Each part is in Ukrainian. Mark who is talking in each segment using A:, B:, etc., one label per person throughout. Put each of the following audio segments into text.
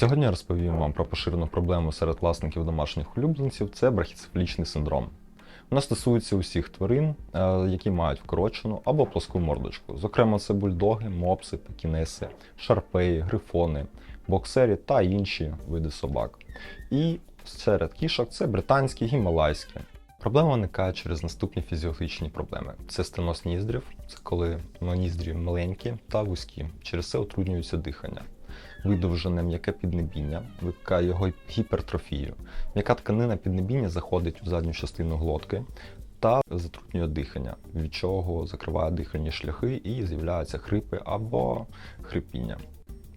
A: Сьогодні я розповім вам про поширену проблему серед власників домашніх улюбленців це брахіцефалічний синдром. Вона стосується усіх тварин, е, які мають вкорочену або плоску мордочку. Зокрема, це бульдоги, мопси, пекінеси, шарпеї, грифони, боксері та інші види собак. І серед кішок це британські, гімалайські. Проблема виникає через наступні фізіологічні проблеми: це стеноз ніздрів, це коли ніздрі маленькі та вузькі, через це утруднюється дихання. Видовжене м'яке піднебіння викликає його гіпертрофію. М'яка тканина піднебіння заходить у задню частину глотки та затруднює дихання, від чого закриває дихальні шляхи і з'являються хрипи або хрипіння.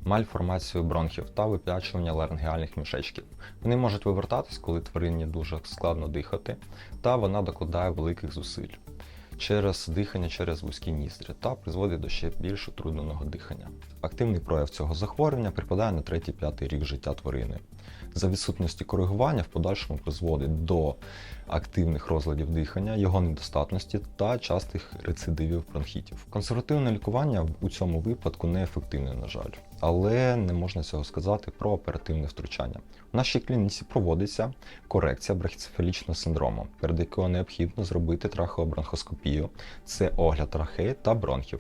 A: Мальформацію бронхів та вип'ячування ларингеальних мішечків. Вони можуть вивертатись, коли тварині дуже складно дихати, та вона докладає великих зусиль через дихання через вузькі ніздрі та призводить до ще більш утрудненого дихання. Активний прояв цього захворювання припадає на 3-5 рік життя тварини. За відсутності коригування в подальшому призводить до активних розладів дихання, його недостатності та частих рецидивів бронхітів. Консервативне лікування у цьому випадку неефективне, на жаль, але не можна цього сказати про оперативне втручання. У нашій клініці проводиться корекція брахіцефалічного синдрому, перед якою необхідно зробити трахеобронхоскопію, це огляд трахеї та бронхів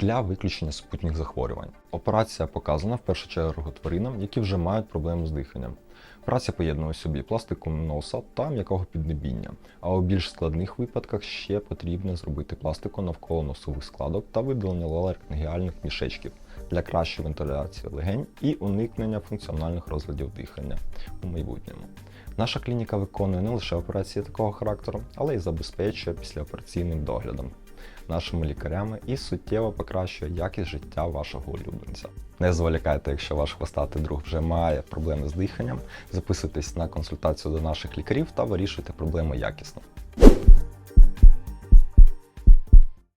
A: для виключення супутніх захворювань. Операція показана в першу чергу тваринам, які вже мають проблеми з диханням. Праця поєднує собі пластику носа та м'якого піднебіння, а у більш складних випадках ще потрібно зробити пластику навколо носових складок та видалення ларингеальних мішечків для кращої вентиляції легень і уникнення функціональних розладів дихання у майбутньому. Наша клініка виконує не лише операції такого характеру, але й забезпечує післяопераційним доглядом нашими лікарями і суттєво покращує якість життя вашого улюбленця. Не зволікайте, якщо ваш хвостатий друг вже має проблеми з диханням, записуйтесь на консультацію до наших лікарів та вирішуйте проблеми якісно.